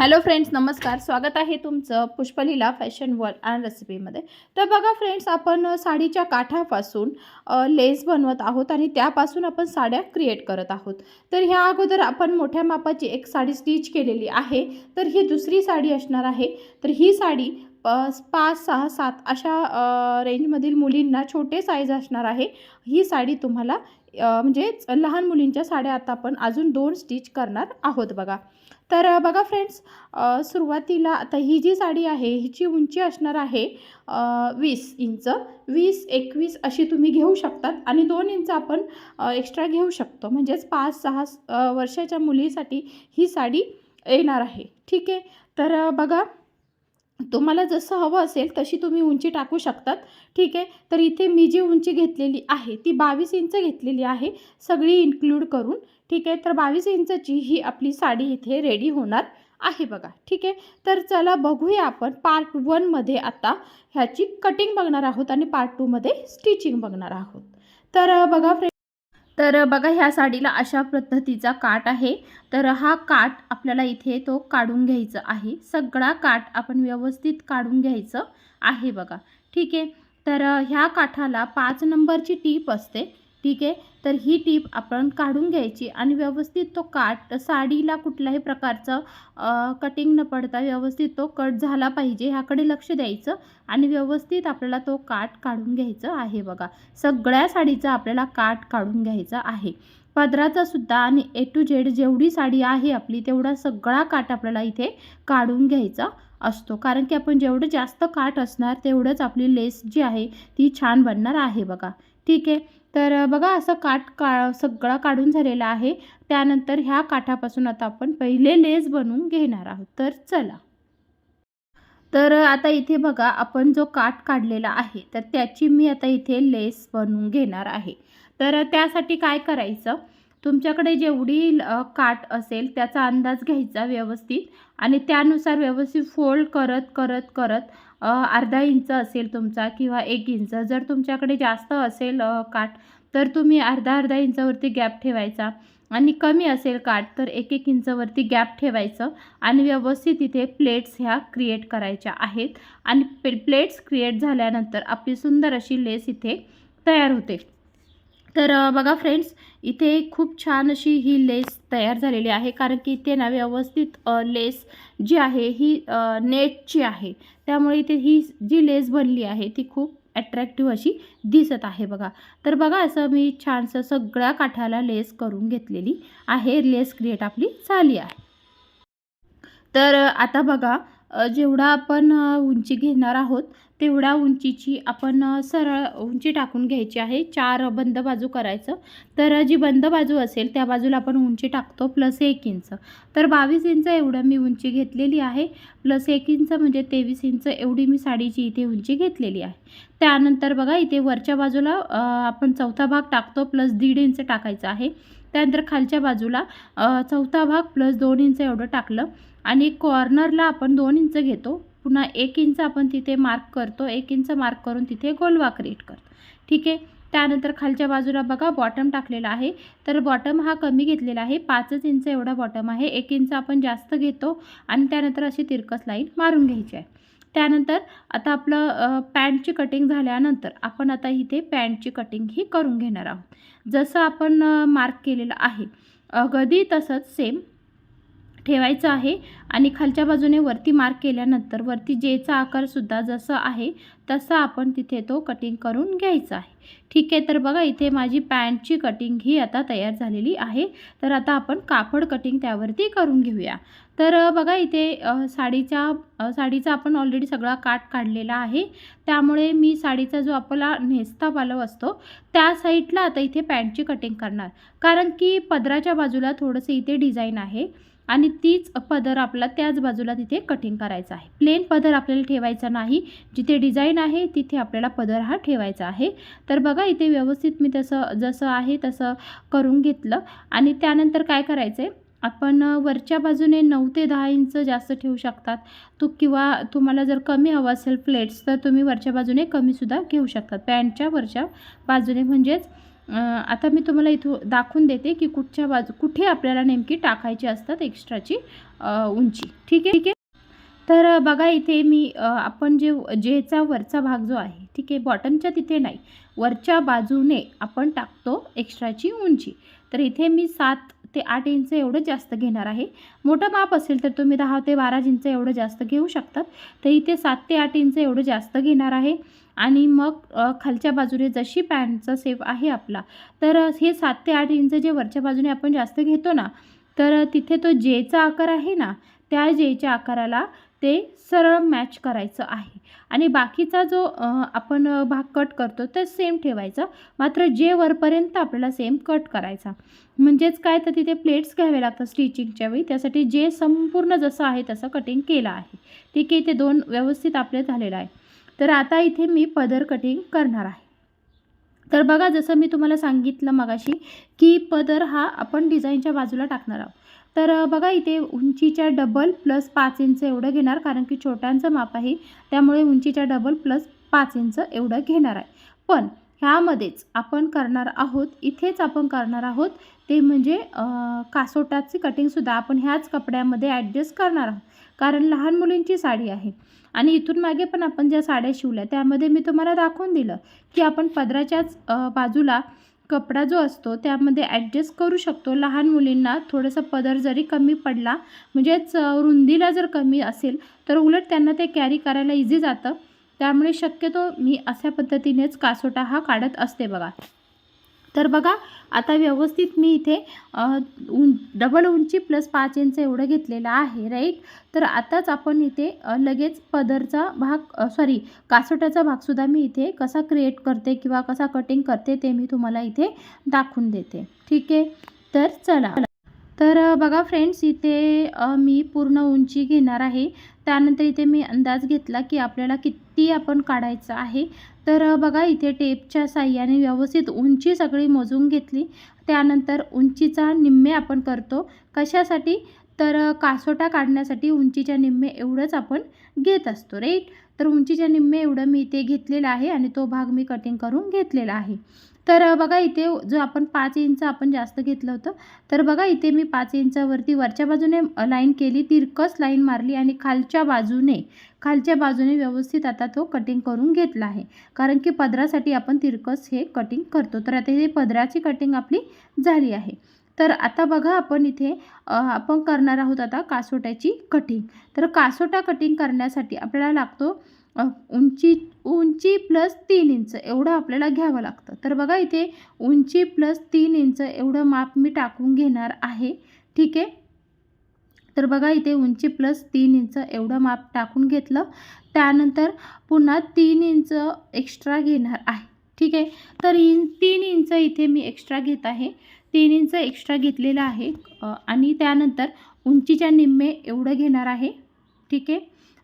Hello friends नमस्कार. स्वागत आहे तुमचं पुष्पलीला फॅशन वर्ल्ड अँड रेसिपीमध्ये तर बघा फ्रेंड्स आपण साडीच्या काठापासून लेस बनवत आहोत आणि त्यापासून आपण साड्या क्रिएट करत आहोत. तर ह्या अगोदर आपण मोठ्या मापाची एक साडी स्टिच केलेली आहे. तर ही दुसरी साडी असणार आहे. तर ही साडी पाच सहा सात अशा रेंजमधील मुलींना छोटे साईज असणार आहे. ही साडी तुम्हाला म्हणजेच म्हणजे लहान मुलींच्या साड्या आता आपण अजून दोन स्टिच करणार आहोत बघा. तर बघा फ्रेंड्स सुरुवातीला आता ही जी साडी आहे हिची उंची असणार आहे वीस इंच. वीस एकवीस अशी तुम्ही घेऊ शकतात आणि दोन इंच आपण एक्स्ट्रा घेऊ शकतो. म्हणजेच पाच सहा वर्षाच्या मुलीसाठी ही साडी येणार आहे. ठीक आहे? तर बघा तुम्हाला जसं हवं असेल तशी तुम्ही उंची टाकू शकतात. ठीक आहे? तर इथे मी जी उंची घेतलेली आहे ती बावीस इंच घेतलेली आहे सगळी इन्क्लूड करून. ठीक आहे? तर बावीस इंचची ही आपली साडी इथे रेडी होणार आहे बघा. ठीक आहे? तर चला बघूया आपण पार्ट वनमध्ये आता ह्याची कटिंग बघणार आहोत आणि पार्ट टूमध्ये स्टिचिंग बघणार आहोत. तर बघा फ्रेंड तर बघा ह्या साडीला अशा पद्धतीचा काट आहे. तर हा काट आपल्याला इथे तो काढून घ्यायचा आहे. सगळा काट आपण व्यवस्थित काढून घ्यायचं आहे बघा. ठीक आहे? तर ह्या काठाला पाच नंबरची टीप असते. ठीक आहे? तर ही टीप आपण काढून घ्यायची आणि व्यवस्थित तो काट साडीला कुठल्याही प्रकारचं कटिंग न पडता व्यवस्थित तो कट झाला पाहिजे ह्याकडे लक्ष द्यायचं आणि व्यवस्थित आपल्याला तो काट काढून घ्यायचं आहे बघा. सगळ्या साडीचा आपल्याला काट काढून घ्यायचा आहे. पदराचा सुद्धा आणि ए टू झेड जेवढी साडी आहे आपली तेवढा सगळा काट आपल्याला इथे काढून घ्यायचा असतो. कारण की आपण जेवढं जास्त काट असणार तेवढंच आपली लेस जी आहे ती छान बनणार आहे बघा. ठीक आहे. तर बघा असं काट का सगळा काढून झालेला आहे. त्यानंतर ह्या काठापासून आता आपण पहिले लेस बनवून घेणार आहोत. तर चला. तर आता इथे बघा आपण जो काट काढलेला आहे तर त्याची मी आता इथे लेस बनवून घेणार आहे. तर त्यासाठी काय करायचं? तुमच्याकडे जेवढी काठ काट असेल त्याचा अंदाज घ्यायचा व्यवस्थित आणि त्यानुसार व्यवस्थित फोल्ड करत करत करत अर्धा इंच असेल तुमचा किंवा एक इंच. जर तुमच्याकडे जास्त असेल काठ तर तुम्ही अर्धा अर्धा इंचावरती गॅप ठेवायचा आणि कमी असेल काठ तर एक एक इंचवरती गॅप ठेवायचं आणि व्यवस्थित इथे प्लेट्स ह्या क्रिएट करायच्या आहेत. आणि प्लेट्स क्रिएट झाल्यानंतर आपली सुंदर अशी लेस इथे तयार होते. तर बघा फ्रेंड्स इथे खूप छान अशी ही लेस तयार झालेली आहे. कारण की इथे ना व्यवस्थित लेस जी आहे ही नेटची आहे. त्यामुळे इथे ही जी लेस बनली आहे ती खूप ॲट्रॅक्टिव्ह अशी दिसत आहे बघा. तर बघा असं मी छानसं सगळ्या काठाला लेस करून घेतलेली आहे. लेस क्रिएट आपली झाली आहे. तर आता बघा जेवढा आपण उंची घेणार आहोत तेवढ्या उंचीची आपण सरळ उंची टाकून घ्यायची आहे. चार बंद बाजू करायचं. तर जी बंद बाजू असेल त्या बाजूला आपण उंची टाकतो प्लस एक इंच. तर बावीस इंच एवढं मी उंची घेतलेली आहे. प्लस एक इंच म्हणजे तेवीस इंच एवढी मी साडीची इथे उंची घेतलेली आहे. त्यानंतर बघा इथे वरच्या बाजूला आपण चौथा भाग टाकतो. प्लस दीड इंच टाकायचं आहे. त्यानंतर खालच्या बाजूला चौथा भाग प्लस दोन इंच एवढं टाकलं. आणि कॉर्नरला आपण दोन इंच घेतो. पुन्हा एक इंच आपण तिथे मार्क करतो. एक इंच मार्क करून तिथे गोलवा क्रिएट करतो. ठीक आहे? त्यानंतर खालच्या बाजूला बघा बॉटम टाकलेला आहे. तर बॉटम हा कमी घेतलेला आहे. पाचच इंच एवढा बॉटम आहे. एक इंच आपण जास्त घेतो. आणि त्यानंतर अशी तिरकस लाईन मारून घ्यायची आहे. त्यानंतर आता आपलं पॅन्टची कटिंग झाल्यानंतर आपण आता इथे पॅन्टची कटिंग ही करून घेणार आहोत. जसं आपण मार्क केलेलं आहे अगदी तसंच सेम ठेवायचं आहे आणि खालच्या बाजूने वरती मार्क केल्यानंतर वरती जेचा आकारसुद्धा जसं आहे तसं आपण तिथे तो कटिंग करून घ्यायचा आहे. ठीक आहे तर बघा इथे माझी पॅन्टची कटिंग ही आता तयार झालेली आहे. तर आता आपण कापड कटिंग त्यावरती करून घेऊया. तर बघा इथे साडीच्या साडीचा आपण ऑलरेडी सगळा काट काढलेला आहे. त्यामुळे मी साडीचा जो आपला नेसता पालव असतो त्या साईडला आता इथे पॅन्टची कटिंग करणार. कारण की पदराच्या बाजूला थोडंसं इथे डिझाईन आहे. आणि तीच पदर आपला त्याच बाजूला तिथे कटिंग करायचा आहे. प्लेन पदर आपल्याला ठेवायचा नाही. जिथे डिझाईन आहे तिथे आपल्याला पदर हा ठेवायचा आहे. तर बघा इथे व्यवस्थित मी तसं जसं आहे तसं करून घेतलं. आणि त्यानंतर काय करायचं आहे आपण वरच्या बाजूने नऊ ते दहा इंच जास्त ठेवू शकतात. तो किंवा तुम्हाला जर कमी हवं असेल प्लेट्स तर तुम्ही वरच्या बाजूने कमीसुद्धा घेऊ शकतात. पॅन्टच्या वरच्या बाजूने म्हणजेच आता मी तुम्हाला इथं दाखवून देते की कुठच्या बाजू कुठे आपल्याला नेमकी टाकायची असतात एक्स्ट्राची उंची. ठीक आहे? ठीक आहे? तर बघा इथे मी आपण जे जेचा वरचा भाग जो आहे ठीक आहे? बॉटमच्या तिथे नाही. वरच्या बाजूने आपण टाकतो एक्स्ट्राची उंची. तर इथे मी सात ते आठ इंच एवढं जास्त घेणार आहे. मोठं माप असेल तर तुम्ही दहा ते बारा इंच एवढं जास्त घेऊ शकतात. तर इथे सात ते आठ इंच एवढं जास्त घेणार आहे. आणि मग खालच्या बाजूने जशी पॅन्टचा सेप आहे आपला तर हे सात ते आठ इंच जे वरच्या बाजूने आपण जास्त घेतो ना तर तिथे तो जेचा आकार आहे ना त्या जेच्या आकाराला ते सरळ मॅच करायचं आहे. आणि बाकीचा जो आपण भाग कट करतो तर सेम ठेवायचा. मात्र जे वरपर्यंत आपल्याला सेम कट करायचा. म्हणजेच काय? तर तिथे प्लेट्स घ्यावे लागतात स्टिचिंगच्या वेळी. त्यासाठी जे संपूर्ण जसं आहे तसं कटिंग केलं आहे. ठीक आहे ते दोन व्यवस्थित आपले झालेलं आहे. तर आता इथे मी पदर कटिंग करणार आहे. तर बघा जसं मी तुम्हाला सांगितलं मगाशी की पदर हा आपण डिझाईनच्या बाजूला टाकणार आहोत. तर बघा इथे उंचीच्या डबल प्लस पाच इंच एवढं घेणार कारण की छोट्यांचं माप आहे. त्यामुळे उंचीच्या डबल प्लस पाच इंच एवढं घेणार आहे. पण ह्यामध्येच आपण करणार आहोत इथेच आपण करणार आहोत ते म्हणजे कासोटाची कटिंगसुद्धा आपण ह्याच कपड्यामध्ये ॲडजस्ट करणार आहोत. कारण लहान मुलींची साडी आहे. आणि इथून मागे पण आपण ज्या साड्या शिवल्या त्यामध्ये मी तुम्हाला दाखवून दिलं की आपण पदराच्याच बाजूला कपडा जो असतो त्यामध्ये ॲडजस्ट करू शकतो. लहान मुलींना थोडंसं पदर जरी कमी पडला म्हणजेच रुंदीला जर कमी असेल तर उलट त्यांना ते कॅरी करायला इझी जातं. त्यामुळे शक्यतो मी अशा पद्धतीनेच कासोटा हा काढत असते बघा. तर बघा आता व्यवस्थित मी इथे उं डबल उंची प्लस पाच इंच एवढं घेतलेलं आहे राईट तर आताच आपण इथे लगेच पदरचा भाग सॉरी कासोट्याचा भागसुद्धा मी इथे कसा क्रिएट करते किंवा कसा कटिंग करते ते मी तुम्हाला इथे दाखवून देते. ठीक आहे? तर चला. तर बघा फ्रेंड्स इथे मी पूर्ण उंची घेणार आहे. त्यानंतर इथे मी अंदाज घेतला की आपल्याला किती आपण काढायचं आहे. तर बघा इथे टेपच्या साह्याने व्यवस्थित उंची सगळी मोजून घेतली. त्यानंतर उंचीचा निम्मे आपण करतो. कशासाठी? तर कासोटा काढण्यासाठी उंचीच्या निम्मे एवढंच आपण घेत असतो राईट? तर उंचीच्या निम्मे एवढं मी इथे घेतलेलं आहे आणि तो भाग मी कटिंग करून घेतलेला आहे. तर बघा इथे जो आपण पाच इंच आपण जास्त घेतलं होतं तर बघा इथे मी पाच इंचावरती वरच्या बाजूने लाईन केली तिरकस लाईन मारली आणि खालच्या बाजूने खालच्या बाजूने व्यवस्थित आता तो कटिंग करून घेतला आहे. कारण की पदरासाठी आपण तिरकस हे कटिंग करतो. तर आता हे पदराची कटिंग आपली झाली आहे. तर आता बघा आपण इथे आपण करणार आहोत आता कासोट्याची कटिंग. तर कासोटा कटिंग करण्यासाठी आपल्याला लागतो उंची उंची प्लस तीन इंच एवढं आपल्याला घ्यावं लागतं. तर बघा इथे उंची प्लस तीन इंच एवढं माप मी टाकून घेणार आहे. ठीक आहे? तर बघा इथे उंची प्लस तीन इंच एवढं माप टाकून घेतलं. त्यानंतर पुन्हा तीन इंच एक्स्ट्रा घेणार आहे. ठीक आहे? तर इन तीन इंच इथे मी एक्स्ट्रा घेत आहे. तीन इंच एक्स्ट्रा घेतलेलं आहे. आणि त्यानंतर उंचीच्या निम्मे एवढं घेणार आहे. ठीक आहे?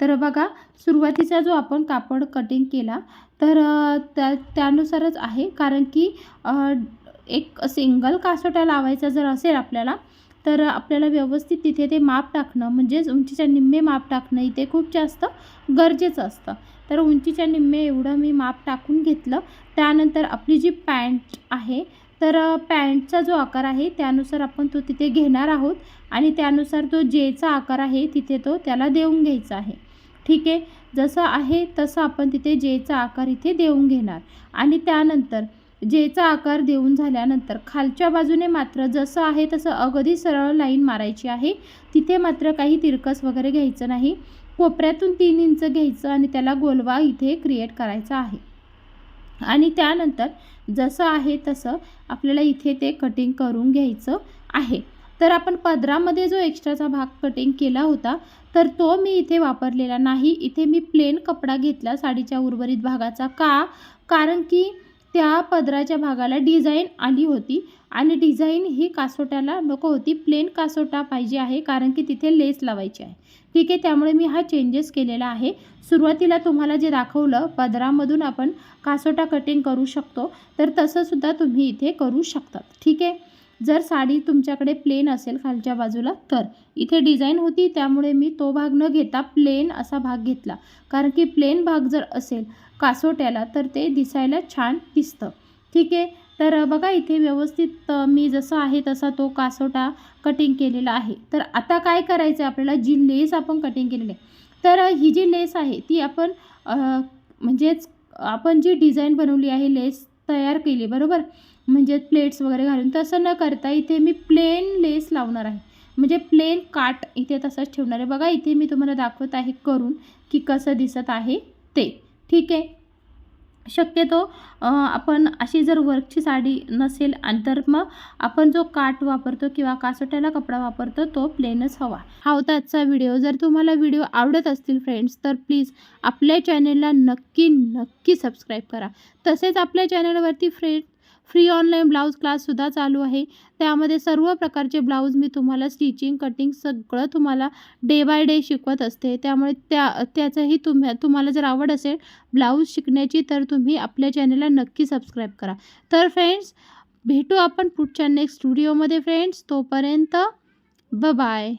तर बघा सुरुवातीचा जो आपण कापड कटिंग केला तर त्या त्यानुसारच आहे. कारण की एक सिंगल कासोटा लावायचा जर असेल आपल्याला तर आपल्याला व्यवस्थित तिथे ते माप टाकणं म्हणजेच उंचीच्या निम्मे माप टाकणं इथे खूप जास्त गरजेचं असतं. तर उंचीच्या निम्मे एवढं मी माप टाकून घेतलं. त्यानंतर आपली जी पॅन्ट आहे तर पॅन्टचा जो आकार आहे त्यानुसार आपण तो तिथे घेणार आहोत. आणि त्यानुसार तो जेचा आकार आहे तिथे तो त्याला देऊन घ्यायचा आहे. ठीक आहे. जसं आहे तसं आपण तिथे जेचा आकार इथे देऊन घेणार. आणि त्यानंतर जेचा आकार देऊन झाल्यानंतर खालच्या बाजूने मात्र जसं आहे तसं अगदी सरळ लाईन मारायची आहे. तिथे मात्र काही तिरकस वगैरे घ्यायचं नाही. कोपऱ्यातून तीन इंच घ्यायचं आणि त्याला गोलवा इथे क्रिएट करायचा आहे. आणि त्यानंतर जसं आहे तसं आपल्याला इथे ते कटिंग करून घ्यायचं आहे. तर आपण पदरामध्ये जो एक्स्ट्राचा भाग कटिंग केला होता तर तो मी इथे वापरलेला नाही. इथे मी प्लेन कपडा घेतला साडीच्या उर्वरित भागाचा. का? कारण की त्या पदराच्या भागाला डिझाईन आली होती आणि डिझाईन ही कासोट्याला नको होती. प्लेन कासोटा पाहिजे आहे कारण की तिथे लेस लावायची आहे. ठीक आहे त्यामुळे मी हा चेंजेस केलेला आहे. सुरुवातीला तुम्हाला जे दाखवलं पदरामधून आपण कासोटा कटिंग करू शकतो. तर तसंसुद्धा तुम्ही इथे करू शकतात. ठीक आहे? जर साडी तुमच्याकडे प्लेन असेल खालच्या बाजूला तर. इथे डिझाईन होती त्यामुळे मी तो भाग न घेता प्लेन असा भाग घेतला. कारण की प्लेन भाग जर असेल कासोट्याला तर ते दिसायला छान दिसतं. ठीक आहे? तर बघा इथे व्यवस्थित मी जसं आहे तसा तो कासोटा कटिंग केलेला आहे. तर आता काय करायचं आहे आपल्याला? जी लेस आपण कटिंग केलेली आहे. तर ही जी लेस आहे ती आपण म्हणजेच आपण जी डिझाईन बनवली आहे लेस तयार केली बरोबर? म्हणजे प्लेट्स वगैरे घालून तसं न करता इथे मी प्लेन लेस लावणार आहे. म्हणजे प्लेन काट इथे तसंच ठेवणार आहे. बघा इथे मी तुम्हाला दाखवत आहे करून की कसं दिसत आहे ते. ठीक आहे? शक्यतो आपण अशी जर वर्कची साडी नसेल आणि तर मग आपण जो काट वापरतो किंवा कासोट्याला कपडा वापरतो तो प्लेनच हवा. हा होता आजचा व्हिडिओ जर तुम्हाला व्हिडिओ आवडत असतील फ्रेंड्स तर प्लीज आपल्या चॅनेलला नक्की नक्की सबस्क्राईब करा. तसेच आपल्या चॅनलवरती फ्रेंड फ्री ऑनलाईन ब्लाऊज क्लाससुद्धा चालू आहे. त्यामध्ये सर्व प्रकारचे ब्लाऊज मी तुम्हाला स्टिचिंग कटिंग सगळं तुम्हाला डे बाय डे शिकवत असते. त्यामुळे त्या त्याचंही तुम्ही तुम्हाला जर आवड असेल ब्लाऊज शिकण्याची तर तुम्ही आपल्या चॅनलला नक्की सबस्क्राईब करा. तर फ्रेंड्स भेटू आपण पुढच्या नेक्स्ट व्हिडिओमध्ये फ्रेंड्स तोपर्यंत ब बाय